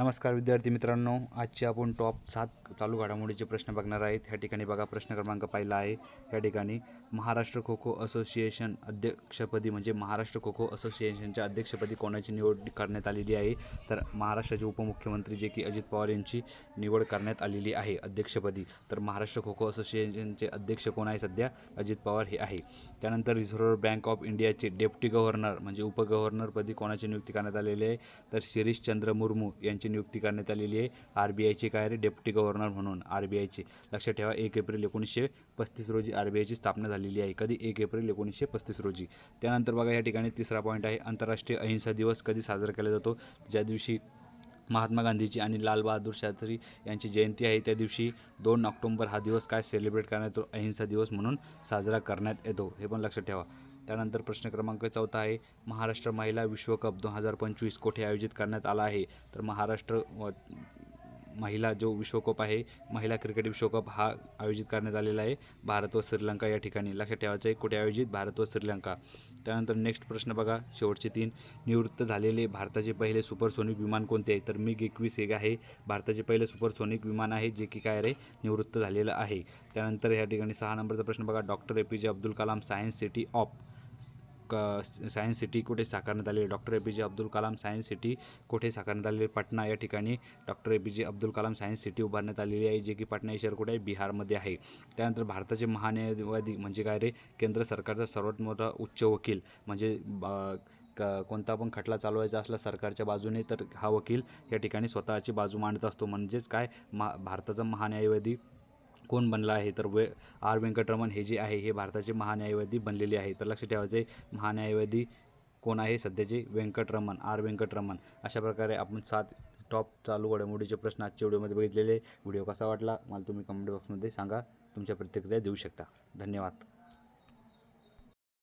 नमस्कार विद्यार्थी मित्रांनो आजचे आपण टॉप सात चालू घडामोडीचे प्रश्न बघणार आहेत. ह्या ठिकाणी बघा प्रश्न क्रमांक पहिला आहे. ह्या ठिकाणी महाराष्ट्र खो खो असोसिएशन अध्यक्षपदी म्हणजे महाराष्ट्र खो खो असोसिएशनच्या अध्यक्षपदी कोणाची निवड करण्यात आलेली आहे? तर महाराष्ट्राचे उपमुख्यमंत्री जे की अजित पवार यांची निवड करण्यात आलेली आहे अध्यक्षपदी. तर महाराष्ट्र खो खो असोसिएशनचे अध्यक्ष कोण आहे सध्या? अजित पवार हे आहे. त्यानंतर रिझर्व्ह बँक ऑफ इंडियाचे डेप्टी गव्हर्नर म्हणजे उपगव्हर्नरपदी कोणाची नियुक्ती करण्यात आलेली आहे? तर शिरीष चंद्र मुर्मू यांची नियुक्ती करण्यात आलेली आहे. आर बी आयचे काय रे? डेप्टी गव्हर्नर म्हणून आर बी आयचे लक्षात ठेवा एक एप्रिल एकोणीसशे पस्तीस रोजी आर बी आयची स्थापना झालेली आहे. कधी? एक एप्रिल एकोणीसशे पस्तीस रोजी. त्यानंतर बघा या ठिकाणी तिसरा पॉईंट आहे. आंतरराष्ट्रीय अहिंसा दिवस कधी साजरा केला जातो? ज्या दिवशी महात्मा गांधीची आणि लालबहादूर शास्त्री यांची जयंती आहे त्या दिवशी दोन ऑक्टोंबर हा दिवस काय सेलिब्रेट करण्यात येतो? अहिंसा दिवस म्हणून साजरा करण्यात येतो. हे पण लक्षात ठेवा. त्यानंतर प्रश्न क्रमांक चौथा आहे महाराष्ट्र महिला विश्वकप दोन हजार पंचवीस कोठे आयोजित करण्यात आला आहे? तर महाराष्ट्र महिला जो विश्वकप आहे महिला क्रिकेट विश्वकप हा आयोजित करण्यात आलेला आहे भारत व श्रीलंका या ठिकाणी. लक्षात ठेवायचं आहे कुठे आयोजित? भारत व श्रीलंका. त्यानंतर नेक्स्ट प्रश्न बघा शेवटचे तीन. निवृत्त झालेले भारताचे पहिले सुपरसोनिक विमान कोणते आहे? तर मिग एकवीस एक आहे. भारताचे पहिले सुपरसोनिक विमान आहे जे की काय रे? निवृत्त झालेलं आहे. त्यानंतर या ठिकाणी सहा नंबरचा प्रश्न बघा doctor A P J Abdul Kalam science city of science city कुठे साकारण्यात आलेली doctor A P J Abdul Kalam science city कुठे साकारण्यात आलेली पटना या ठिकाणी doctor A P J Abdul Kalam science city उभारण्यात आलेली आहे जे की पटना शहर कुठे आहे? बिहारमध्ये आहे. त्यानंतर भारताचे महान्यायवादी म्हणजे काय रे? केंद्र सरकारचा सर्वात मोठा उच्च वकील म्हणजे ब- क कोणता पण खटला चालवायचा असला सरकारच्या बाजूने तर हा वकील या ठिकाणी स्वतःची बाजू मांडत असतो. म्हणजेच काय? मा भारताचा महान्यायवादी कोण बनला आहे? तर वे आर व्यंकटरमण हे जे आहे हे भारताचे महान्यायवादी बनलेले आहे. तर लक्षात ठेवायचे महान्यायवादी कोण आहे? सध्याचे व्यंकटरमण आर व्यंकटरमण अशा प्रकारे आपण सात टॉप चालू घडामोडीचे प्रश्न आजच्या व्हिडिओमध्ये बघितलेले. व्हिडिओ कसा वाटला? मला तुम्ही कमेंट बॉक्समध्ये सांगा. तुमच्या प्रतिक्रिया देऊ शकता. धन्यवाद.